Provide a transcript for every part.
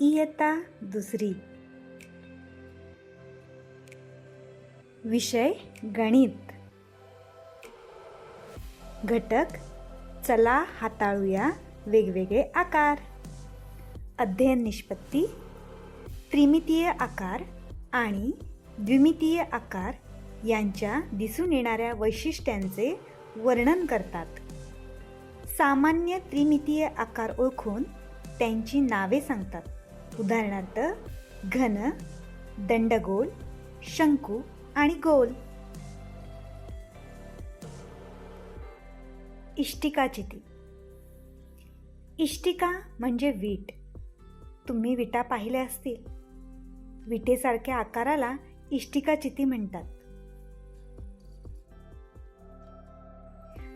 इयत्ता दुसरी. विषय गणित. घटक चला हाताळूया वेगवेगळे आकार. अध्ययन निष्पत्ती त्रिमितीय आकार आणि द्विमितीय आकार यांच्या दिसून येणाऱ्या वैशिष्ट्यांचे वर्णन करतात. सामान्य त्रिमितीय आकार ओळखून त्यांची नावे सांगतात. उदाहरणार्थ घन दंडगोल शंकू आणि गोल. इष्टिकाचिती इष्टिका म्हणजे वीट. तुम्ही विटा पाहिल्या असतील. विटेसारख्या आकाराला इष्टिकाचिती म्हणतात.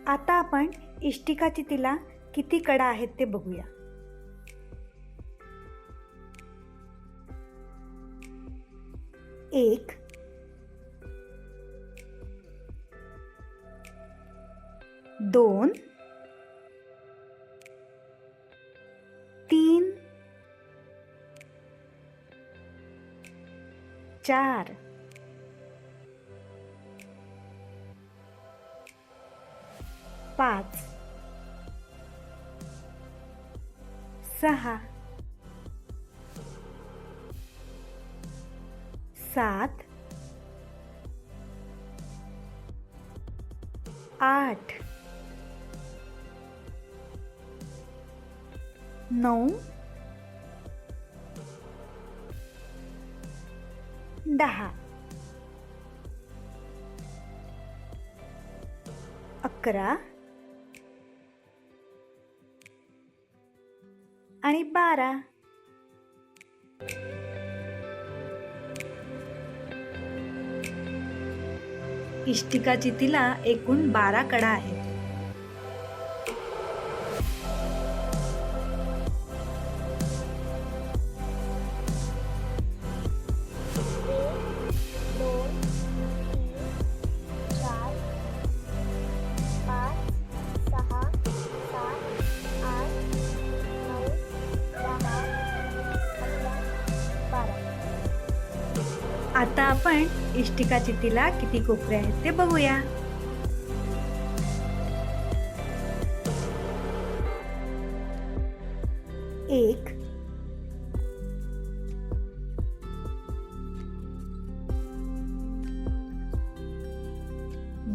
आता आपण इष्टिकाचितीला किती कडा आहेत ते बघूया. एक. दोन. तीन. चार. पाच. सहा. सात आठ नऊ दहा अकरा आणि बारा. इष्टिकाची तिला एकूण बारा कडा आहेत. आता आपण इष्टिका चितीला किती कोपरे आहेत ते बघूया. एक.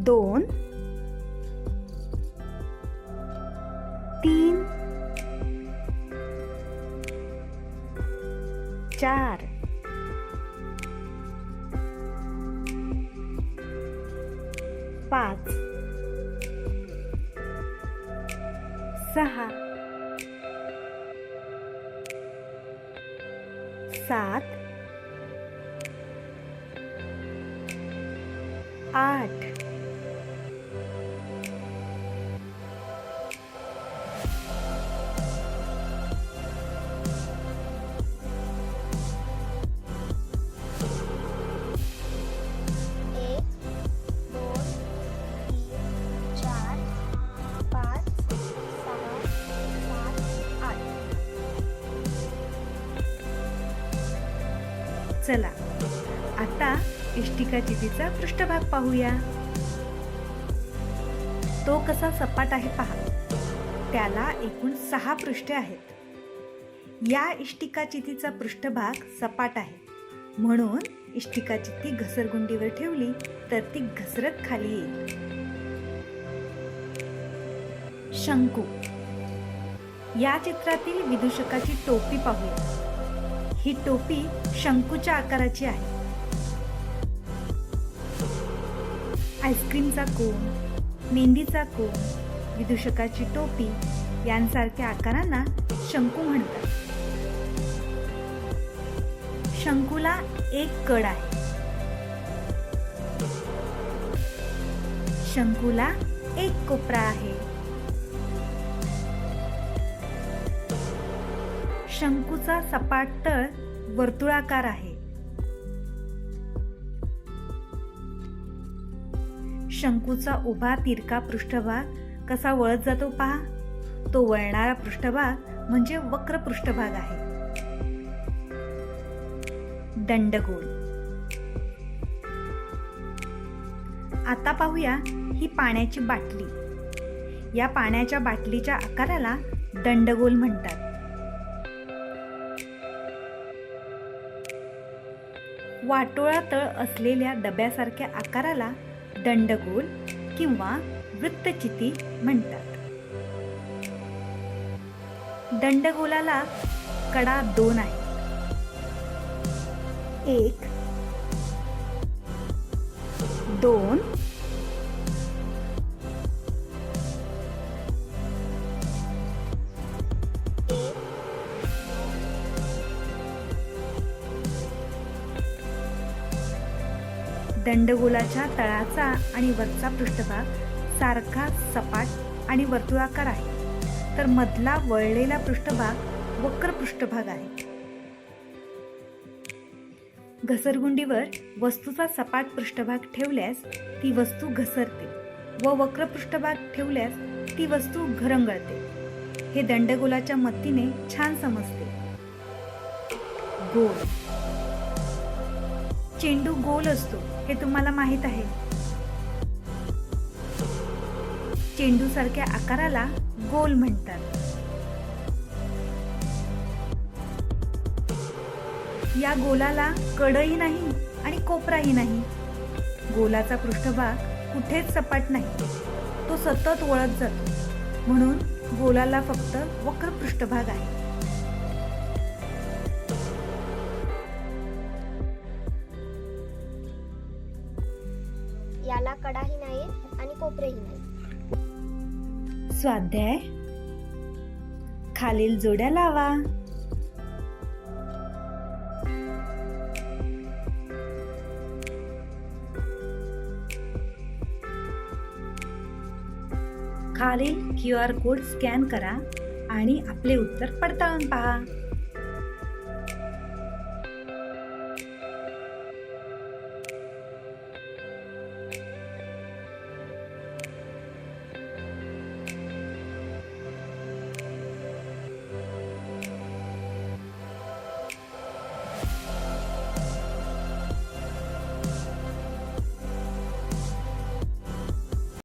दोन. तीन. चार. पाच सहा सात आठ चला. आता इष्टिका इष्टिकाचितीचा पृष्ठभाग पाहूया. तो कसा सपाट आहे पहा. त्याला एकूण सहा पृष्ठे आहेत. या इष्टिका चितीचा पृष्ठभाग सपाट आहे. म्हणून इष्टिका चित्ती घसरगुंडीवर ठेवली तर ती घसरत खाली येईल. शंकू. या चित्रातील विदूषकाची टोपी पाहूया. ही टोपी शंकूच्या आकाराची आहे. आईस्क्रीमचा कोण मेंदीचा कोण विदूषकाची टोपी यांसारख्या आकारांना शंकू म्हणतात. शंकूला एक कड आहे. शंकूला एक कोपरा आहे. शंकूचा सपाट तळ वर्तुळाकार आहे. शंकूचा उभा तिरका पृष्ठभाग कसा वळत जातो पहा. तो वळणारा पृष्ठभाग म्हणजे वक्र पृष्ठभाग आहे. दंडगोल. आता पाहूया ही पाण्याची बाटली. या पाण्याच्या बाटलीच्या आकाराला दंडगोल म्हणतात. वाटोळा तळ असलेल्या डब्यासारख्या आकाराला दंडगोल किंवा वृत्तचिती म्हणतात. दंडगोलाला कडा दोन आहेत एक दोन दंडगोलाच्या तळाचा आणि वरचा पृष्ठभाग सारखा सपाट आणि वर्तुळाकार आहे. तर मधला वळलेला पृष्ठभाग वक्र पृष्ठभाग आहे. घसरगुंडीवर वस्तूचा सपाट पृष्ठभाग ठेवल्यास ती वस्तू घसरते व वक्र पृष्ठभाग ठेवल्यास ती वस्तू घरंगळते. हे दंडगोलाच्या मदतीने छान समजते. गोल. चेंडू गोल असतो हे तुम्हाला माहीत आहे. चेंडू सारख्या आकाराला गोल म्हणतात. या गोलाला कडही नाही आणि कोपराही नाही. गोलाचा पृष्ठभाग कुठेच सपाट नाही. तो सतत वळत जातो. म्हणून गोलाला फक्त वक्र पृष्ठभाग आहे. आणि स्वाध्याय. खालील जोड्या लावा. खालील क्यू आर कोड स्कॅन करा आणि आपले उत्तर पडताळून पहा.